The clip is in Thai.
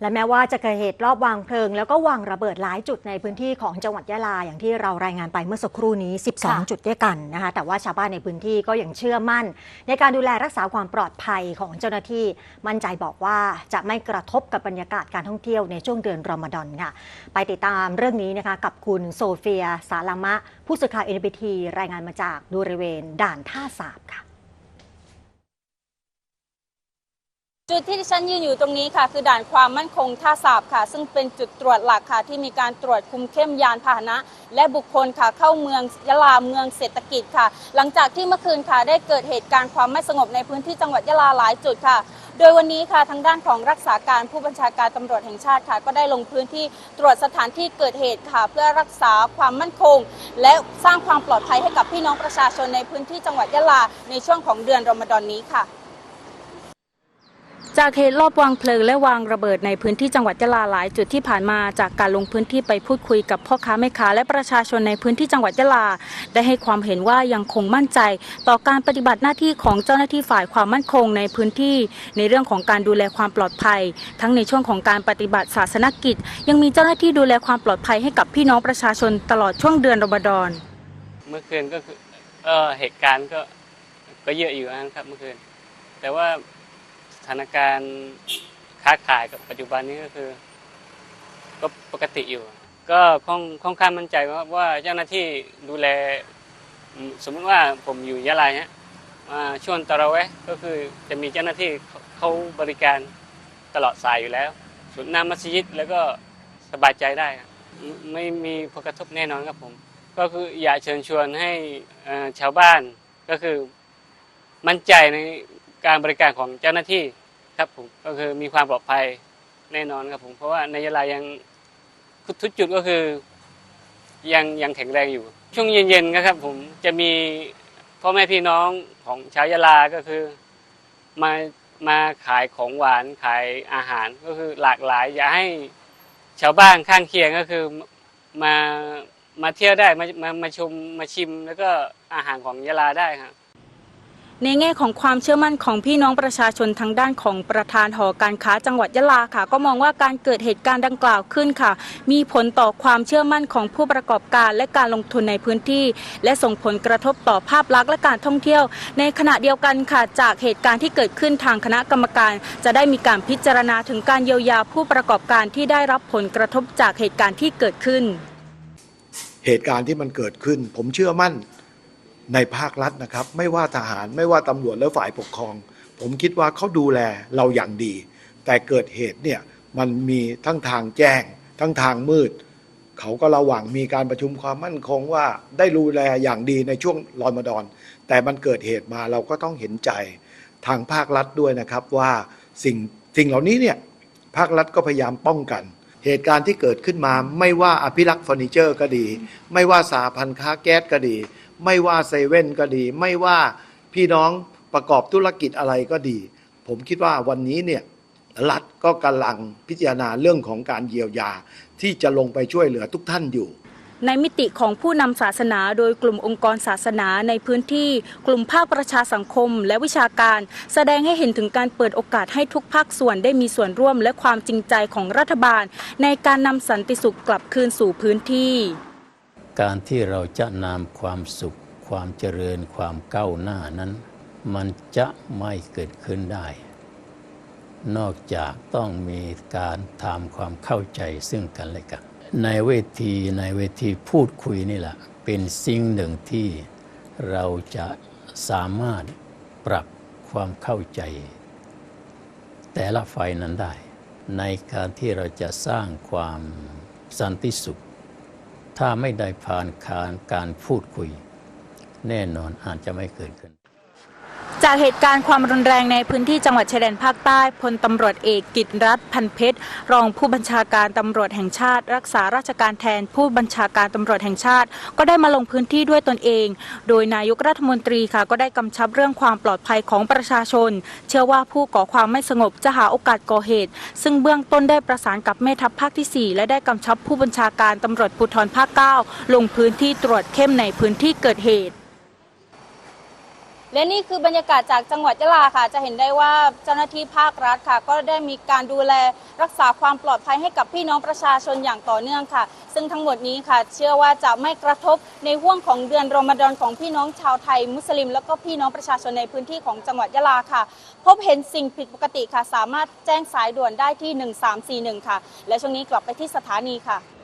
และแม้ว่าจะเกิดเหตุรอบวางเพลิง แล้วก็วางระเบิดหลายจุดในพื้นที่ของจังหวัดยะลา อย่างที่เรารายงานไปเมื่อสักครู่นี้ค่ะ12 จุดด้วยกันนะคะ แต่ว่าชาวบ้านในพื้นที่ก็ยังเชื่อมั่น ในการดูแลรักษาความปลอดภัยของเจ้าหน้าที่ มั่นใจบอกว่าจะไม่กระทบกับบรรยากาศการท่องเที่ยวในช่วงเดือนรอมฎอนค่ะ ไปติดตามเรื่องนี้นะคะกับคุณโซเฟีย สาลามะ ผู้สื่อข่าวเอ็นบีทีรายงานมาจากบริเวณด่านท่าสาบค่ะ จุดที่ที่ฉันยืนอยู่ตรงนี้ค่ะ คือด่านความมั่นคงท่าสาบค่ะ ซึ่งเป็นจุดตรวจหลักค่ะ ที่มีการตรวจคุมเข้มยานพาหนะ และบุคคลค่ะ เข้าเมืองยะลาเมืองเศรษฐกิจค่ะ หลังจากที่เมื่อคืนค่ะ ได้เกิดเหตุการณ์ความไม่สงบในพื้นที่จังหวัดยะลาหลายจุดค่ะ โดยวันนี้ค่ะทางด้านของรักษาการผู้บัญชาการตำรวจแห่งชาติค่ะ ก็ได้ลงพื้นที่ตรวจสถานที่เกิดเหตุค่ะ เพื่อรักษาความมั่นคง และสร้างความปลอดภัยให้กับพี่น้องประชาชนในพื้นที่จังหวัดยะลาในช่วงของเดือนรอมฎอนนี้ค่ะ จากเหตุรอบวางเพลิงและวางระเบิดในพื้นที่จังหวัดยะลาหลายจุดที่ผ่านมาจากการลงพื้นที่ไปพูดคุยกับพ่อค้าแม่ค้าและประชาชนในพื้นที่จังหวัดยะลา ได้ให้ความเห็นว่ายังคงมั่นใจ ต่อการปฏิบัติหน้าที่ของเจ้าหน้าที่ฝ่ายความมั่นคงในพื้นที่ ในเรื่องของการดูแลความปลอดภัย ทั้งในช่วงของการปฏิบัติศาสนกิจ ยังมีเจ้าหน้าที่ดูแลความปลอดภัยให้กับพี่น้องประชาชนตลอดช่วงเดือนรอมฎอนเมื่อคืนก็คือเออเหตุการณ์ก็ก็เยอะอยู่นะครับเมื่อคืนแต่ว่า ถานการณ์ค้าขายกับปัจจุบันนี้ก็คือ ก็ปกติอยู่ ก็ค่อนค่อนข้างมั่นใจว่าว่าเจ้าหน้าที่ดูแลอืมสมมติว่าผมอยู่ยะลาเนี่ยอ่าช่วงตะระเวก็คือจะมีเจ้าหน้าที่เขาบริการตลอดสายอยู่แล้วส่วนหน้ามัสยิดแล้วก็สบายใจได้ ไม่มีผลกระทบแน่นอนครับผม ก็คืออยากเชิญชวนให้ชาวบ้านก็คือมั่นใจใน การบริการของเจ้าหน้าที่ครับผมก็คือมีความปลอดภัยแน่นอนครับผมเพราะว่าในยะลายังทุกจุดก็คือยังยังแข็งแรงอยู่ ช่วงเย็นๆนะครับ ผมจะมีพ่อแม่พี่น้องของชาวยะลาก็คือมามาขายของหวานขายอาหารก็คือหลากหลาย อยากให้ชาวบ้านข้างเคียงก็คือมามาเที่ยวได้มามามาชมมาชิมแล้วก็อาหารของยะลาได้ครับ ในแง่ของความเชื่อมั่นของพี่น้องประชาชนทางด้านของประธานหอการค้าจังหวัดยะลาค่ะ ก็มองว่าการเกิดเหตุการณ์ดังกล่าวขึ้นค่ะ มีผลต่อความเชื่อมั่นของผู้ประกอบการและการลงทุนในพื้นที่ และส่งผลกระทบต่อภาพลักษณ์และการท่องเที่ยว ในขณะเดียวกันค่ะ จากเหตุการณ์ที่เกิดขึ้นทางคณะกรรมการ จะได้มีการพิจารณาถึงการเยียวยาผู้ประกอบการที่ได้รับผลกระทบจากเหตุการณ์ที่เกิดขึ้น เหตุการณ์ที่มันเกิดขึ้น ผมเชื่อมั่น ในภาครัฐนะครับ ไม่ว่าทหารไม่ว่าตำรวจและฝ่ายปกครอง ผมคิดว่าเขาดูแลเราอย่างดี แต่เกิดเหตุเนี่ยมันมีทั้งทางแจ้ง ทั้งทางมืด เขาก็ระหว่างมีการประชุมความมั่นคงว่าได้ดูแลอย่างดีในช่วงรอมฎอนแต่มันเกิดเหตุมาเราก็ต้องเห็นใจทางภาครัฐด้วยนะครับว่าสิ่งสิ่งเหล่านี้เนี่ยภาครัฐก็พยายามป้องกัน เหตุการณ์ที่เกิดขึ้นมา ไม่ว่าอภิรักษ์เฟอร์นิเจอร์ก็ดี ไม่ว่าสาพันค้าแก๊สก็ดี ไม่ว่าเซเว่นก็ดี ไม่ว่าพี่น้องประกอบธุรกิจอะไรก็ดี ผมคิดว่าวันนี้เนี่ยรัฐก็กำลังพิจารณาเรื่องของการเยียวยา ที่จะลงไปช่วยเหลือทุกท่านอยู่ในมิติของผู้นำศาสนาโดยกลุ่มองค์กรศาสนาในพื้นที่ กลุ่มภาคประชาสังคม และวิชาการ แสดงให้เห็นถึงการเปิดโอกาสให้ทุกภาคส่วนได้มีส่วนร่วมและความจริงใจของรัฐบาล ในการนำสันติสุขกลับคืนสู่พื้นที่ การที่เราจะนำความสุข ความเจริญความก้าวหน้านั้น มันจะไม่เกิดขึ้นได้ นอกจากต้องมีการทำความเข้าใจซึ่งกันและกัน ในเวทีในเวทีพูดคุยนี่แหละ เป็นสิ่งหนึ่งที่เราจะสามารถปรับความเข้าใจ แต่ละฝ่ายนั้นได้ ในการที่เราจะสร้างความสันติสุข ถ้าไม่ได้ผ่านการการพูดคุย แน่นอนอาจจะไม่เกิดขึ้น จากเหตุการณ์ความรุนแรงในพื้นที่จังหวัดชายแดนภาคใต้พลตำรวจเอกกิตรัฐพันเพชร รองผู้บัญชาการตำรวจแห่งชาติ รักษาราชการแทนผู้บัญชาการตำรวจแห่งชาติ ก็ได้มาลงพื้นที่ด้วยตนเอง โดยนายกรัฐมนตรีค่ะ ก็ได้กำชับเรื่องความปลอดภัยของประชาชน เชื่อว่าผู้ก่อความไม่สงบจะหาโอกาสก่อเหตุ ซึ่งเบื้องต้นได้ประสานกับแม่ทัพภาคที่ 4 และได้กำชับผู้บัญชาการตำรวจภูธรภาค 9 ลงพื้นที่ตรวจเข้มในพื้นที่เกิดเหตุ และนี่คือบรรยากาศจากจังหวัดยะลาค่ะ จะเห็นได้ว่าเจ้าหน้าที่ภาครัฐค่ะ ก็ได้มีการดูแลรักษาความปลอดภัยให้กับพี่น้องประชาชนอย่างต่อเนื่องค่ะ ซึ่งทั้งหมดนี้ค่ะ เชื่อว่าจะไม่กระทบในห่วงของเดือนรอมฎอนของพี่น้องชาวไทย มุสลิม แล้วก็พี่น้องประชาชนในพื้นที่ของจังหวัดยะลาค่ะ พบเห็นสิ่งผิดปกติค่ะ สามารถแจ้งสายด่วนได้ที่ 1341 ค่ะ และช่วงนี้กลับไปที่สถานีค่ะ